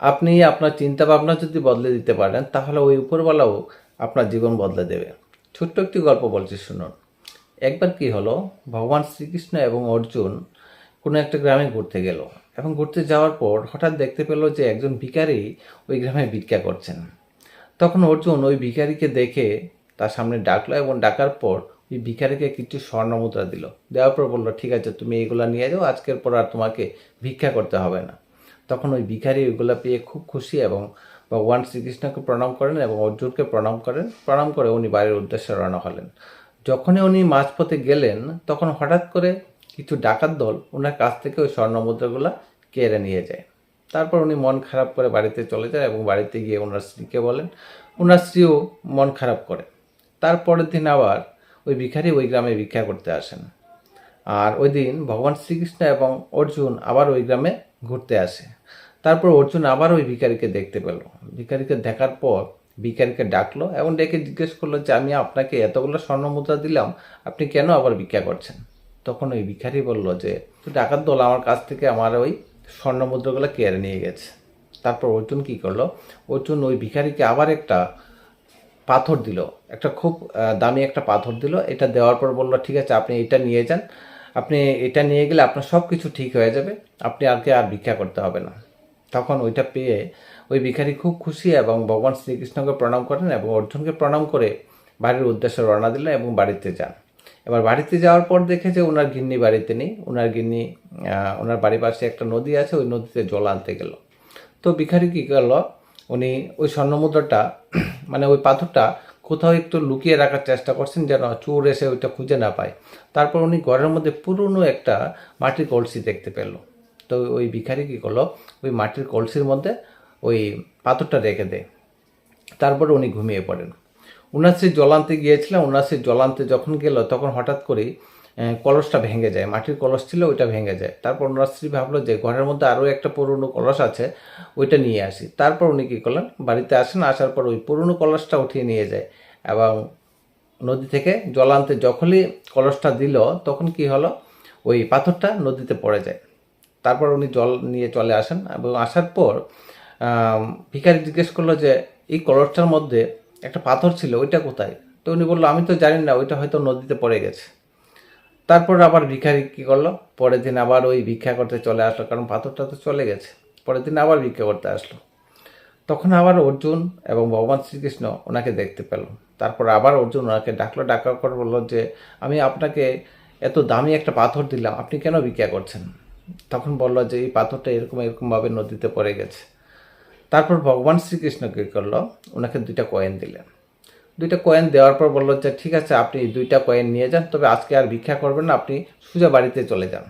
আপনি আপনার চিন্তা ভাবনা যদি বদলে দিতে পারেন, তাহলে ওই উপরওয়ালাও আপনার জীবন বদলে দেবে। ছোট্ট একটি গল্প বলছি, শুনুন। একবার কি হলো, ভগবান শ্রীকৃষ্ণ এবং অর্জুন কোনো একটা গ্রামে ঘুরতে গেল এবং ঘুরতে যাওয়ার পর হঠাৎ দেখতে পেল যে একজন ভিখারি ওই গ্রামে ভিক্ষা করছেন। তখন অর্জুন ওই ভিখারিকে দেখে তার সামনে ডাকলো এবং ডাকার পর ওই ভিখারিকে কিছু স্বর্ণ মুদ্রা দিল। দেওয়ার পর বলল, ঠিক আছে, তুমি এইগুলো নিয়ে যাও, আজকের পর আর তোমাকে ভিক্ষা করতে হবে না। তখন ওই ভিখারি ওইগুলো পেয়ে খুব খুশি এবং ভগবান শ্রীকৃষ্ণকে প্রণাম করেন এবং অর্জুনকে প্রণাম করেন। প্রণাম করে উনি বাড়ির উদ্দেশ্যে রওনা হলেন। যখনই উনি মাঝপথে গেলেন, তখন হঠাৎ করে কিছু ডাকাত দল ওনার কাছ থেকে ওই স্বর্ণ মুদ্রাগুলো কেড়ে নিয়ে যায়। তারপর উনি মন খারাপ করে বাড়িতে চলে যায় এবং বাড়িতে গিয়ে ওনার স্ত্রীকে বলেন ওনার স্ত্রীও মন খারাপ করে। তারপরের দিন আবার ওই ভিখারি ওই গ্রামে ভিক্ষা করতে আসেন। আর ওই দিন ভগবান শ্রীকৃষ্ণ এবং অর্জুন আবার ওই গ্রামে ঘুরতে আসে। তারপর অর্জুন আবার ওই ভিখারিকে দেখতে পেল। ভিখারিকে দেখার পর ভিখারিকে ডাকলো এবং ডেকে জিজ্ঞেস করল যে, আমি আপনাকে এতগুলো স্বর্ণ মুদ্রা দিলাম, আপনি কেন আবার ভিক্ষা করছেন? তখন ওই ভিখারি বলল যে "তো ডাকাত দল, আমার কাছ থেকে আমার ওই স্বর্ণ মুদ্রাগুলো নিয়ে গেছে। তারপর অর্জুন কি করল, অর্জুন ওই ভিখারিকে আবার একটা পাথর দিল, একটা খুব দামি একটা পাথর দিল। এটা দেওয়ার পর বলল, ঠিক আছে, আপনি এটা নিয়ে যান। আপনি এটা নিয়ে গেলে আপনার সব কিছু ঠিক হয়ে যাবে। আপনি আগে আর ভিক্ষা করতে হবে না। তখন ওইটা পেয়ে ওই ভিখারি খুব খুশি এবং ভগবান শ্রীকৃষ্ণকে প্রণাম করেন এবং অর্জুনকে প্রণাম করে বাড়ির উদ্দেশ্যে রওনা দিলেন এবং বাড়িতে যান। এবার বাড়িতে যাওয়ার পর দেখে যে ওনার গিন্নি বাড়িতে নেই ওনার গিন্নি ওনার বাড়ির পাশে একটা নদী আছে, ওই নদীতে জল আনতে গেল। তো ভিখারি কী করল, উনি ওই স্বর্ণমুদ্রাটা মানে ওই পাথরটা কোথাও একটু লুকিয়ে রাখার চেষ্টা করছেন যেন চোর এসে ওইটা খুঁজে না পায়। তারপর উনি ঘরের মধ্যে পুরনো একটা মাটির কলসি দেখতে পেল। তো ওই ভিখারি কী করল? ওই মাটির কলসির মধ্যে ওই পাথরটা রেখে দেয়। তারপরে উনি ঘুমিয়ে পড়েন। সেই জলান্তে গিয়েছিলেন উনার সেই জলান্তে যখন গেল তখন হঠাৎ করে আহ, কলসটা ভেঙে যায়। মাটির কলস ছিল ওইটা ভেঙে যায়। তারপর ওনার ভাবলো যে ঘরের মধ্যে আরও একটা পুরনো কলস আছে ওইটা নিয়ে আসি। তারপর উনি কী করলেন বাড়িতে আসেন আসার পর ওই পুরনো কলসটা উঠিয়ে নিয়ে যায় এবং নদী থেকে জল আনতে যখনই কলসটা দিল তখন কি হলো? ওই পাথরটা নদীতে পড়ে যায়। তারপর উনি জল নিয়ে চলে আসেন এবং আসার পর ভিখারি জিজ্ঞেস করল যে, এই কলসটার মধ্যে একটা পাথর ছিল, ওইটা কোথায়? তো উনি বলল, আমি তো জানি না, ওইটা হয়তো নদীতে পড়ে গেছে। তারপর আবার ভিখারি কী করল, পরের দিন আবার ওই ভিক্ষা করতে চলে আসলো, কারণ পাথরটা তো চলে গেছে। পরের দিন আবার ভিক্ষা করতে আসলো। তখন আবার অর্জুন এবং ভগবান শ্রীকৃষ্ণ ওনাকে দেখতে পেল। তারপর আবার অর্জুন ওনাকে ডাকলো, ডাকার পর বলল যে, আমি আপনাকে এত দামি একটা পাথর দিলাম, আপনি কেন ভিক্ষা করছেন? তখন বলল যে, এই পাথরটা এরকম, এরকমভাবে নদীতে পড়ে গেছে। তারপর ভগবান শ্রীকৃষ্ণ কী করল, ওনাকে দুইটা কয়েন দিলেন। দুইটা কয়েন দেওয়ার পর বলল যে, ঠিক আছে, আপনি দুইটা কয়েন নিয়ে যান, তবে আজকে আর ভিক্ষা করবেন না, আপনি সোজা বাড়িতে চলে যান।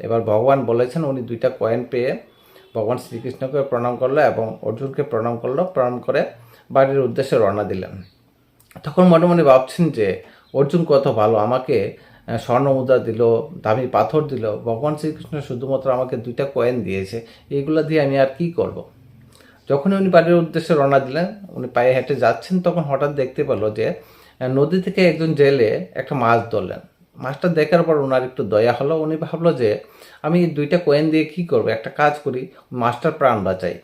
এবার ভগবান বলেছেন, উনি দুইটা কয়েন পেয়ে ভগবান শ্রীকৃষ্ণকে প্রণাম করল এবং অর্জুনকে প্রণাম করল, প্রণাম করে বাড়ির উদ্দেশ্যে রওনা দিলেন। তখন মনে মনে ভাবছেন যে, অর্জুন কত ভালো, আমাকে স্বর্ণ মুদ্রা দিল, দামি পাথর দিল, ভগবান শ্রীকৃষ্ণ শুধুমাত্র আমাকে দুইটা কয়েন দিয়েছে এইগুলো দিয়ে আমি আর কি করব। যখনই উনি বাড়ির উদ্দেশ্যে রওনা দিলেন, উনি পায়ে হেঁটে যাচ্ছেন, তখন হঠাৎ দেখতে পেল যে নদী থেকে একজন জেলে একটা মাছ ধরলেন। মাছটা দেখার পর ওনার একটু দয়া হলো, উনি ভাবলো যে, আমি দুইটা কয়েন দিয়ে কি করব? একটা কাজ করি, মাছটার প্রাণ বাঁচাই।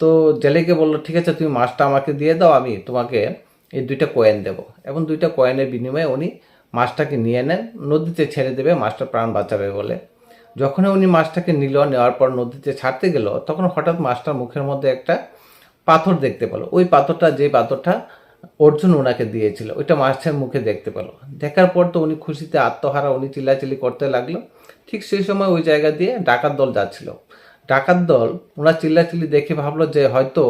তো জেলেকে বলল, ঠিক আছে, তুমি মাছটা আমাকে দিয়ে দাও, আমি তোমাকে এই দুইটা কয়েন দেবো। এবং দুইটা কয়েনের বিনিময়ে উনি মাছটাকে নিয়ে নেন, নদীতে ছেড়ে দেবে, মাছটা প্রাণ বাঁচাবে বলে। যখনই উনি মাছটাকে নিল, নেওয়ার পর নদীতে ছাড়তে গেল, তখন হঠাৎ মাছটার মুখের মধ্যে একটা পাথর দেখতে পেল। ওই পাথরটা, যে পাথরটা অর্জুন ওনাকে দিয়েছিল, ওইটা মাছের মুখে দেখতে পেল। দেখার পর তো উনি খুশিতে আত্মহারা, উনি চিল্লাচিল্লি করতে লাগল। ঠিক সেই সময় ওই জায়গা দিয়ে ডাকাত দল যাচ্ছিল। ডাকাত দল ওনার চিল্লাচিল্লি দেখে ভাবলো যে হয়তো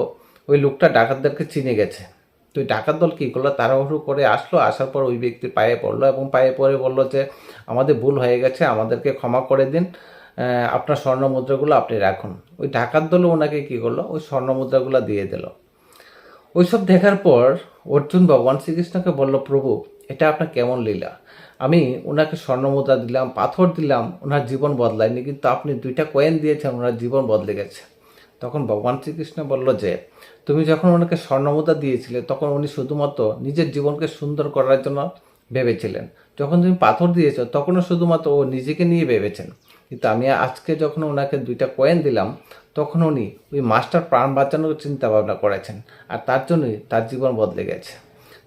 ওই লোকটা ডাকাতদেরকে চিনে গেছে। তো ওই ডাকাত দল কী করল? তাড়াহুড়ো করে আসলো, আসার পর ওই ব্যক্তি পায়ে পড়ল এবং পায়ে পড়ে বলল যে, আমাদের ভুল হয়ে গেছে, আমাদেরকে ক্ষমা করে দিন। আপনার স্বর্ণ মুদ্রাগুলো আপনি রাখুন। ওই ডাকাত দল ওনাকে কী করল? ওই স্বর্ণ মুদ্রাগুলো দিয়ে দিল। ওইসব দেখার পর অর্জুন ভগবান শ্রীকৃষ্ণকে বলল, প্রভু, এটা আপনার কেমন লীলা? আমি ওনাকে স্বর্ণমুদ্রা দিলাম, পাথর দিলাম, ওনার জীবন বদলায়নি, কিন্তু আপনি দুইটা কয়েন দিয়েছেন, ওনার জীবন বদলে গেছে। তখন ভগবান শ্রীকৃষ্ণ বলল যে, তুমি যখন ওনাকে স্বর্ণমুদ্রা দিয়েছিলে, তখন উনি শুধুমাত্র নিজের জীবনকে সুন্দর করার জন্য ভেবেছিলেন। যখন তুমি পাথর দিয়েছ, তখনও শুধুমাত্র ও নিজেকে নিয়ে ভেবেছেন। কিন্তু আমি আজকে যখন ওনাকে দুইটা কয়েন দিলাম, তখন উনি ওই মাস্টার প্রাণ বাঁচানোর চিন্তা ভাবনা করেছেন আর তার জন্যই তার জীবন বদলে গেছে।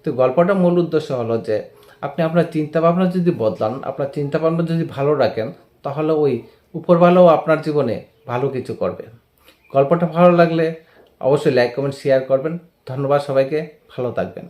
তো গল্পটার মূল উদ্দেশ্য হলো যে, আপনি আপনার চিন্তা ভাবনা যদি বদলান, আপনার চিন্তা ভাবনা যদি ভালো রাখেন, তাহলে ওই উপরওয়ালাও আপনার জীবনে ভালো কিছু করবে। গল্পটা ভালো লাগলে অবশ্যই লাইক কমেন্ট শেয়ার করবেন। ধন্যবাদ সবাইকে। ভালো থাকবেন।